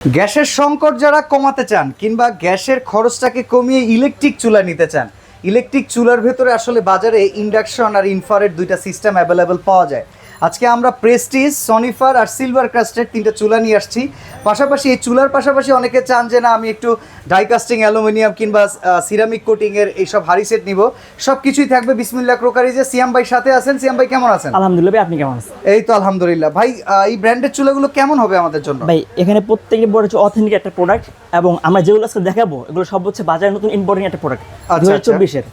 গ্যাসের সংকট যারা কমাতে চান কিংবা গ্যাসের খরচটাকে কমিয়ে ইলেকট্রিক চুলা নিতে চান, ইলেকট্রিক চুলার ভেতরে আসলে বাজারে ইন্ডাকশন আর ইনফারেট দুইটা সিস্টেম অ্যাভেলেবেল পাওয়া যায়। আজকে আমরা প্রেস্টিজ সনিফার আর সিলভার ক্রাস্টের তিনটা চুলা নিয়ে আসছি। পাশাপাশি এই চুলার পাশাপাশি অনেকে চান যে না আমি একটু ডাইকাস্টিং অ্যালুমিনিয়াম কিংবা সিরামিক কোটিংয়ের এইসব হারি সেট নিব। সব কিছুই থাকবে বিসমিল্লা ক্রোকারি যে সিয়াম ভাই সাথে আছেন। সিয়াম ভাই কেমন আছেন? আলহামদুলিল্লাহ ভাই আপনি কেমন আছেন? এই তো আলহামদুলিল্লাহ। ভাই এই ব্র্যান্ডের চুলাগুলো কেমন হবে আমাদের জন্য? ভাই এখানে প্রত্যেকটি বড় হচ্ছে অথেন্টিক একটা প্রোডাক্ট এবং আমরা যেগুলো আজকে দেখাবো এগুলো সব হচ্ছে বাজারে নতুন ইম্পোর্টিং একটা প্রোডাক্ট আচ্ছা, দু হাজার চব্বিশের.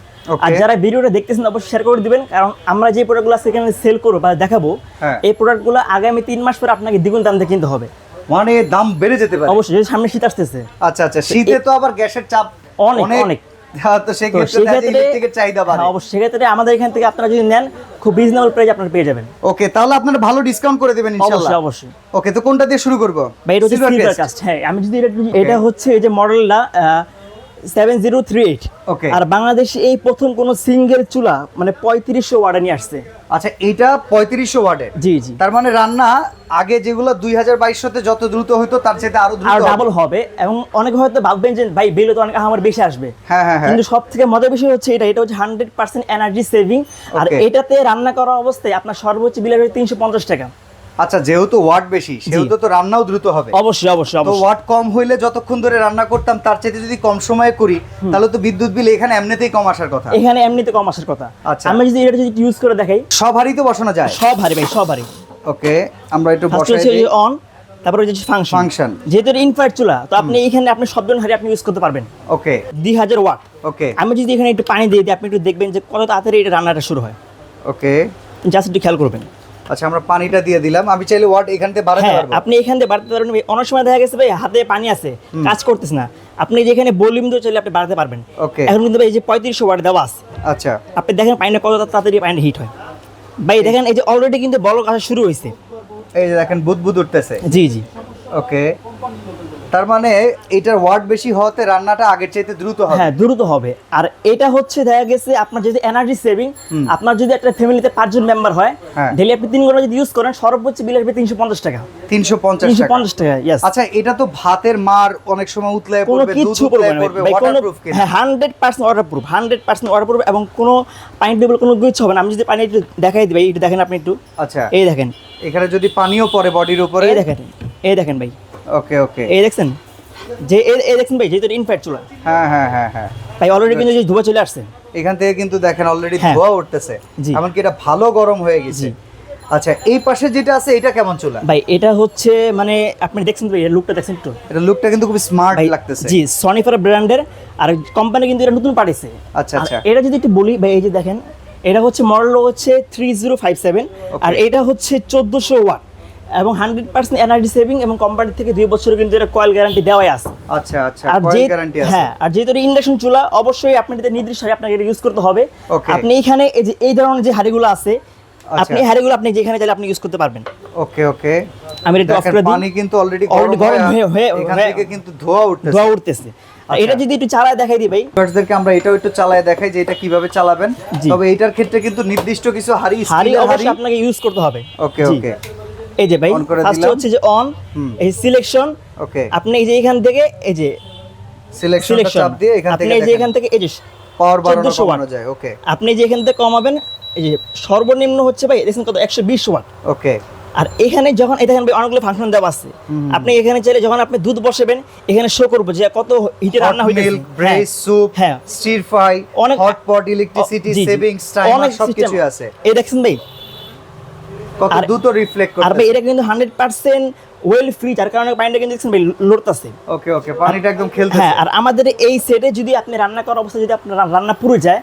আর যারা ভিডিওটা দেখতেছেন অবশ্যই শেয়ার করে দিবেন কারণ আমরা যে প্রোডাক্টগুলো এখানে সেল করব বা দেখাবো হ্যাঁ। এই প্রোডাক্টগুলো আগামী তিন মাস পরে আপনাকে দ্বিগুণ দাম দিয়ে কিনতে হবে। মানে দাম বেড়ে যেতে পারে। অবশ্যই সামনে শীত আসতেছে। আচ্ছা আচ্ছা শীতে তো আবার গ্যাসের চাপ অনেক, অনেক। তো তো সেক্ষেত্রে সেক্ষেত্রে চাহিদা অবশ্যই সেক্ষেত্রে আমাদের এখান থেকে আপনারা যদি নেন খুব রিজনেবল প্রাইস আপনারা পেয়ে যাবেন। ওকে তাহলে আপনারা ভালো ডিসকাউন্ট করে দেবেন ইনশাআল্লাহ। অবশ্যই অবশ্যই। ওকে তো কোনটা দিয়ে শুরু করব? বা এটা হচ্ছে সিলভার কাস্ট হ্যাঁ আমি যদি এটা এটা হচ্ছে এই যে মডেলটা seven zero three eight. Okay. আর বাংলাদেশে এই প্রথম কোনো সিঙ্গেল চুলা মানে পঁয়ত্রিশশো ওয়ার্ডে নিয়ে আসছে। আচ্ছা এটা পঁয়ত্রিশশো জি জি। তার মানে রান্না আগে যেগুলো দুই হাজার বাইশশোতে যত দ্রুত হতো তার চাইতে আরও দ্রুত ডাবল হবে। এবং অনেক হয়তো ভাববেন যে ভাই বিলে তো অনেক আমার বেশি আসবে। হ্যাঁ হ্যাঁ হ্যাঁ। কিন্তু সব থেকে মজার বিষয় হচ্ছে এটা। এটা হচ্ছে হান্ড্রেড পার্সেন্ট এনার্জি সেভিং আর এটাতে রান্না করা অবস্থায় আপনার সর্বোচ্চ বিল হবে তিনশো পঞ্চাশ টাকা। আচ্ছা যেহেতু ওয়াট বেশি সেহেতু তো রান্নাও দ্রুত হবে। অবশ্যই অবশ্যই তো ওয়াট কম হইলে যতক্ষণ ধরে রান্না করতাম তার চাইতে যদি কম সময়ে করি তাহলে তো বিদ্যুৎ বিল এখানে এমনিতেই কম আসার কথা। এখানে এমনিতে কম আসার কথা। আচ্ছা। আমরা যদি এটা যদি ইউজ করে দেখাই। সব হাড়িতে বসানো যায়? সব হারি ভাই সব হারি ওকে আমরা একটু বসাই দিই। অন তারপরে হচ্ছে ফাংশন ফাংশন যেহেতু ইনফ্রারেড চুলা তো আপনি এখানে আপনি সবজন হারি আপনি ইউজ করতে পারবেন। ওকে। দুই হাজার ওয়াট ওকে। আমি যদি এখানে একটু পানি দিয়ে দিই আপনি একটু দেখবেন যে কত তাড়াতাড়ি এটা রান্নাটা শুরু হয়। ওকে। জাস্ট একটু খেয়াল করবেন। আচ্ছা আমরা পানিটা দিয়ে দিলাম। আমি চাইলে ওয়াট এখান থেকে বাড়াতে হ্যাঁ পারব। আপনি এখান থেকে বাড়াতে পারবেন। অনেক সময় দেখা গেছে ভাই হাতে পানি আছে কাজ করতেছ না। আপনি যেখানে ভলিউম দিয়ে চলে আপনি বাড়াতে পারবেন। ওকে। এখন কিন্তু ভাই এই যে পঁয়ত্রিশশো ওয়াট দেওয়া আছে। আচ্ছা। আপনি দেখেন পানিটা কত তাড়াতাড়ি পানি হিট হয়। ভাই দেখেন এই যে অলরেডি কিন্তু বলক আসা শুরু হয়েছে। এই যে দেখেন বুদবুদ উঠতেছে। জি জি। ওকে। তার মানে এটার ওয়াট বেশি হওয়াতে রান্নাটা আগের চাইতে দ্রুত হবে। হ্যাঁ দ্রুত হবে। আর এটা হচ্ছে দেখা গেছে আপনার যদি এনার্জি সেভিং আপনার যদি একটা ফ্যামিলিতে পাঁচজন মেম্বার হয় হ্যাঁ। ডেলি আপনি তিন ঘণ্টা যদি ইউজ করেন সর্বোচ্চ বিল আসবে তিনশো পঞ্চাশ টাকা। তিনশো পঞ্চাশ তিনশো টাকা পঞ্চাশ টাকা ইয়েস আচ্ছা এটা তো ভাতের মার অনেক সময় উতলায় কোনো করবে না। হ্যাঁ hundred percent waterproof hundred percent waterproof এবং কোনো পানি টেবিল কোনো কিছু হবে না। আমি যদি পানি একটু দেখাই দিই একটু দেখেন আপনি একটু। আচ্ছা। এই দেখেন। এখানে যদি পানিও পড়ে বডির উপরে। এই দেখেন এই দেখেন ভাই। ওকে ওকে এই দেখছেন? যে এই- দেখছেন ভাই যেহেতু ইনফ্যাক্ট চুলা। হ্যাঁ হ্যাঁ হ্যাঁ হ্যাঁ। ভাই অলরেডি কিন্তু যে ধোয়া চলে আসছে। এখান থেকে কিন্তু দেখেন অলরেডি হ্যাঁ। ধোয়া উঠতেছে। এমনকি এটা ভালো গরম হয়ে গেছে। আচ্ছা এই পাশে যেটা আছে এটা কেমন চুলা? ভাই এটা হচ্ছে মানে আপনি দেখছেন ভাই লুকটা দেখছেন একটু? এটা লুকটা কিন্তু খুব স্মার্ট লাগতেছে। জি সনিফার ব্র্যান্ডের আর কোম্পানি কিন্তু এটা নতুন পাঠিয়েছে। আচ্ছা, আচ্ছা। এটা যদি একটু বলি ভাই এই যে দেখেন এটা হচ্ছে মডেল হচ্ছে থ্রি জিরো ফাইভ সেভেন আর এটা হচ্ছে চোদ্দোশো ওয়াট। এবং হান্ড্রেড পার্সেন্ট এনার্জি সেভিং এবং কোম্পানি থেকে দুই বছর কিন্তু এটা কয়েল গ্যারান্টি দেওয়াই আছে। আচ্ছা আচ্ছা আর যে গ্যারান্টি আছে। হ্যাঁ আর যেহেতু ইন্ডাকশন চুলা অবশ্যই আপনার এটা নির্দিষ্ট হাড়ি আপনাকে এটা ইউজ করতে হবে। আপনি এখানে এই যে এই ধরনের যে হাড়িগুলো আছে আচ্ছা। আপনি হাড়িগুলো আপনি যেখানে চাইলে আপনি ইউজ করতে পারবেন। ওকে ওকে আমি এটা অফ করে দিই। পানি কিন্তু অলরেডি Already গরম হয়ে হয়ে- হয়ে- এখান থেকে কিন্তু ধোয়া উঠতেছে। ধোয়া উঠতেছে। আচ্ছা। এটা যদি একটু চালায় দেখাই দিই ভাই। ভিউয়ার্সদেরকে আমরা এটাও একটু চালায় দেখাই যে এটা কীভাবে চালাবেন। তবে এটার ক্ষেত্রে কিন্তু নির্দিষ্ট কিছু হাড়ি হাড়ি অবশ্যই আপনাকে ইউজ করতে হবে। ওকে ওকে এই যে ভাই ফার্স্ট হচ্ছে যে অন এই সিলেকশন ওকে আপনি এই যে এখান থেকে এই যে সিলেকশন চাপ দিয়ে এখান আপনি থেকে এই যে এখান থেকে এই যে পাওয়ার বাড়ানো 1400 কমানো যায় ওকে আপনি যে এখান থেকে কমাবেন এই যে সর্বনিম্ন হচ্ছে ভাই দেখছেন কত? একশো বিশ ওয়াট ওকে আর এখানে যখন এই দেখেন ভাই অনেকগুলো ফাংশন দেওয়া আছে। আপনি এখানে চাইলে যখন আপনি দুধ বসাবেন এখানে শো করব যে কত হিটে রান্না হইতেছে। মিল্ক ব্রেস স্যুপ হ্যাঁ। স্টির ফ্রাই অনেক- hot pot electricity. Savings time সব কিছু আছে। এই দেখছেন ভাই কত দ্রুত রিফ্লেক্ট আর করতে ভাই এটা কিন্তু হান্ড্রেড পার্সেন্ট ওয়েল ফ্রি যার কারণে পানিটা কিন্তু দেখছেন ভাই লড়তেছে ওকে ওকে পানিটা একদম খেলতেছে হ্যাঁ আর আমাদের এই সেটে যদি আপনি রান্না করার অবস্থা যদি আপনার রান্না পুরো যায়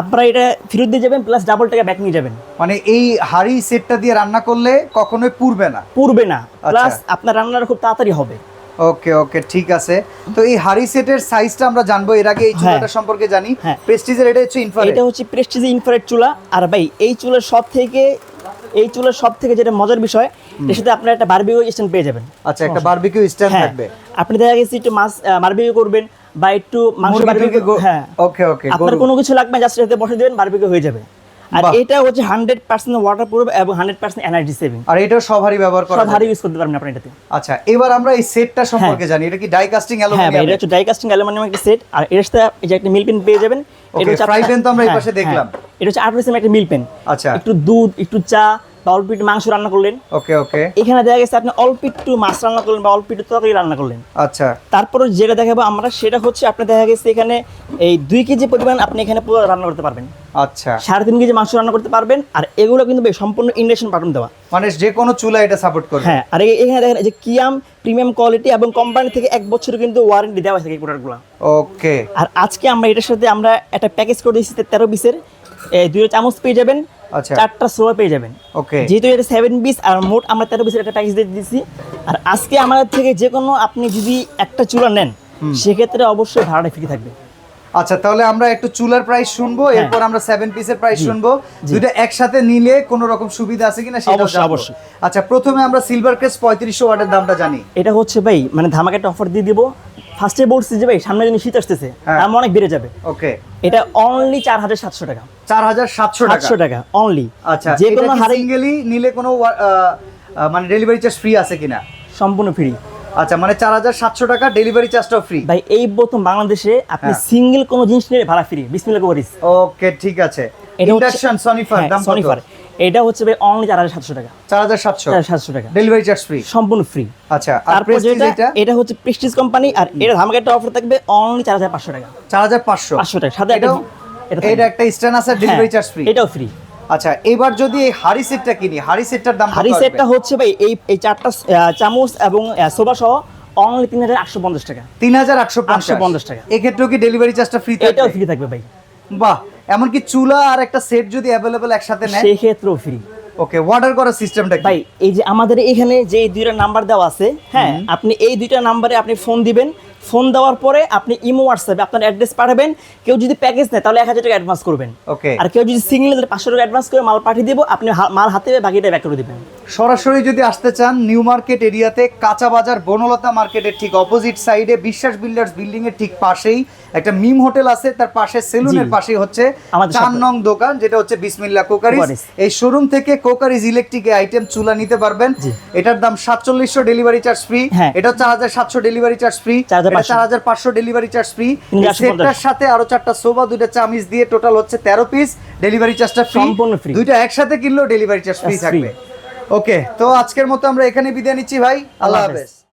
আপনারা এটা ফেরত দিয়ে যাবেন প্লাস ডাবল টাকা ব্যাক নিয়ে যাবেন। মানে এই হাড়ি সেটটা দিয়ে রান্না করলে কখনোই না। পুরবে না আচ্ছা। প্লাস আপনার রান্নাটা খুব তাড়াতাড়ি হবে। ওকে ওকে ঠিক আছে। তো এই হাড়ি সেটের সাইজটা আমরা জানব এর আগে এই চুলাটা সম্পর্কে জানি। হ্যাঁ। প্রেস্টিজের এটা হচ্ছে ইনফ্রারেড এটা হচ্ছে প্রেস্টিজ ইনফ্রারেড চুলা। আর ভাই এই চুলার সব থেকে এই চুলের সব থেকে যেটা মজার বিষয় এর সাথে আপনার একটা বারবিকিউ স্ট্যান্ড পেয়ে যাবেন। আচ্ছা একটা বারবিকিউ স্ট্যান্ড হ্যাঁ। থাকবে। আপনি দেখা গেছে একটু মাছ বারবিকিউ করবেন বা একটু মাংস বারবিকিউ হ্যাঁ। ওকে ওকে আপনার কোনো কিছু লাগবে জাস্ট এতে বসে দিবেন বারবিকিউ হয়ে যাবে। আর এটা হচ্ছে হান্ড্রেড পার্সেন্ট ওয়াটার প্রুফ এবং হান্ড্রেড পার্সেন্ট এনার্জি সেভিং আর এটা সবারই ব্যবহার করা সবারই ইউজ করতে পারবেন আপনার এটাতে। আচ্ছা এবার আমরা এই সেটটা সম্পর্কে জানি। এটা কি ডাইকাস্টিং অ্যালুমিনিয়াম হ্যাঁ এটা হচ্ছে ডাইকাস্টিং অ্যালুমিনিয়াম একটা সেট আর এর সাথে এই যে একটা মিল পেন পেয়ে যাবেন। এটা হচ্ছে ফ্রাই পেন তো আমরা এই হ্যাঁ, পাশে দেখলাম। হ্যাঁ। এটা হচ্ছে আট একটা মিল পেন আচ্ছা। একটু দুধ একটু চা বা অল্প একটু মাংস রান্না করলেন। ওকে ওকে। এখানে দেখা গেছে আপনি অল্প একটু মাছ রান্না করলেন বা অল্প একটু তরকারি রান্না করলেন। আচ্ছা। তারপরে যেটা দেখাবো আমরা সেটা হচ্ছে আপনার দেখা গেছে এখানে এই দুই কেজি পরিমাণ আপনি এখানে পুরো রান্না করতে পারবেন। আচ্ছা। সাড়ে তিন কেজি মাংস রান্না করতে পারবেন আর এগুলো কিন্তু সম্পূর্ণ ইন্ডাকশন পাঠান দেওয়া। মানে যে কোনো চুলা এটা সাপোর্ট করবে। হ্যাঁ আর এখানে দেখেন যে কিয়াম প্রিমিয়াম কোয়ালিটি এবং কোম্পানি থেকে এক বছর কিন্তু ওয়ারেন্টি দেওয়া থাকে প্রোডাক্টগুলো ওকে। আর আজকে আমরা এটার সাথে আমরা একটা প্যাকেজ করে দিয়েছি তেরো পিসের। দুটো চামচ পেয়ে যাবেন। চারটা সোয়া পেয়ে যাবেন। ওকে যেহেতু এটা সেভেন পিস আর মোট আমরা তেরো পিসের একটা প্যাকেজ দিয়ে দিচ্ছি আর আজকে আমাদের থেকে যে কোনো আপনি যদি একটা চুলা নেন সেক্ষেত্রে অবশ্যই ভাড়াটা ফ্রি থাকবে। আচ্ছা তাহলে আমরা একটু চুলার প্রাইস শুনব হ্যাঁ। এরপর আমরা সেভেন পিসের প্রাইস শুনব। জি। দুইটা একসাথে নিলে কোনো রকম সুবিধা আছে কিনা সেটা অবশ্যই, অবশ্যই। আচ্ছা প্রথমে আমরা সিলভার ক্রেস পঁয়ত্রিশশো ওয়াটের দামটা জানি। এটা হচ্ছে ভাই মানে ধামাকা একটা অফার দিয়ে দিব। ফার্স্টে বলছি যে ভাই সামনে যদি শীত আসতেছে হ্যাঁ। দাম অনেক বেড়ে যাবে। ওকে এটা অনলি চার হাজার সাতশো টাকা। চার হাজার সাতশো টাকা। সাতশো টাকা অনলি আচ্ছা যে কোনো কি হারে সিঙ্গেলি নিলে কোনো মানে ডেলিভারি চার্জ ফ্রি আছে কিনা? সম্পূর্ণ ফ্রি আচ্ছা মানে চার হাজার সাতশো টাকা ডেলিভারি চার্জটাও ফ্রি ভাই এই প্রথম বাংলাদেশে আপনি হ্যাঁ। সিঙ্গেল কোনো জিনিস নিয়ে ভাড়া ফ্রি বিসমিল্লাহ করিস ওকে ঠিক আছে। ইন্ডাকশন সনিফার দাম সনিফার এটা হচ্ছে ভাই অনলি চার হাজার সাতশো টাকা। চার হাজার সাতশো। সাতশো টাকা। ডেলিভারি চার্জ ফ্রি সম্পূর্ণ ফ্রি আচ্ছা আর প্রেস্টিজ যেটা এটা এটা হচ্ছে প্রেস্টিজ কোম্পানি আর এটা ধামাকা একটা অফার থাকবে অনলি চার হাজার পাঁচশো টাকা। চার হাজার পাঁচশো। পাঁচশো টাকা। সাথে এটা এটা একটা স্ট্যান্ড আছে ডেলিভারি চার্জ ফ্রি এটাও ফ্রি আচ্ছা এবার যদি এই হাড়ি সেটটা কিনি হাড়ি সেটটার দাম হারি সেটটা হচ্ছে ভাই এই এই চারটা চামচ এবং সোবা সহ অনলি তিন হাজার আটশো পঞ্চাশ টাকা। তিন হাজার আটশো 850 টাকা। এক্ষেত্রেও কি ডেলিভারি চার্জটা ফ্রি এটাও ফ্রি থাকবে ভাই। বাহ এমনকি চুলা আর একটা সেট যদি অ্যাভেলেবল একসাথে নেয়? সেই ক্ষেত্রেও ফ্রি ওকে অর্ডার করার সিস্টেমটা কি? ভাই এই যে আমাদের এখানে যে দুইটা নাম্বার দেওয়া আছে হ্যাঁ আপনি এই দুইটা নাম্বারে আপনি ফোন দিবেন ফোন দেওয়ার পরে আপনি ইমো হোয়াটসঅ্যাপে আপনার অ্যাড্রেস পাঠাবেন। কেউ যদি প্যাকেজ নেয় তাহলে এক হাজার টাকা অ্যাডভান্স করবেন। ওকে। আর কেউ যদি সিঙ্গেল তাহলে পাঁচশো টাকা অ্যাডভান্স করে মাল পাঠিয়ে দেবো আপনি মাল হাতে পেয়ে বাকিটা ব্যাক করে দেবেন। সরাসরি যদি আসতে চান নিউ মার্কেট এরিয়াতে কাঁচা বাজার বনলতা মার্কেটের ঠিক অপোজিট সাইডে বিশ্বাস বিল্ডার্স বিল্ডিংয়ের ঠিক পাশেই একটা মিম হোটেল আছে তার পাশে সেলুনের জি। পাশেই হচ্ছে চার নং দোকান যেটা হচ্ছে বিসমিল্লা কোকারিস। এই শোরুম থেকে কোকারিজ ইলেকট্রিক আইটেম চুলা নিতে পারবেন। এটার দাম সাতচল্লিশশো ডেলিভারি চার্জ ফ্রি। এটা চার হাজার সাতশো ডেলিভারি চার্জ ফ্রি চার হাজার পাঁচশো। ডেলিভারি চার্জ ফ্রি 3850 সেটটার সাথে আরও চারটা সোফা দুইটা চামিচ দিয়ে টোটাল হচ্ছে তেরো পিস ডেলিভারি চার্জটা ফ্রি সম্পূর্ণ। দুইটা একসাথে কিনলেও ডেলিভারি চার্জ ফ্রি থাকবে। ওকে তো আজকের মতো আমরা এখানে বিদায় নিচ্ছি ভাই। আল্লাহ। হাফেজ।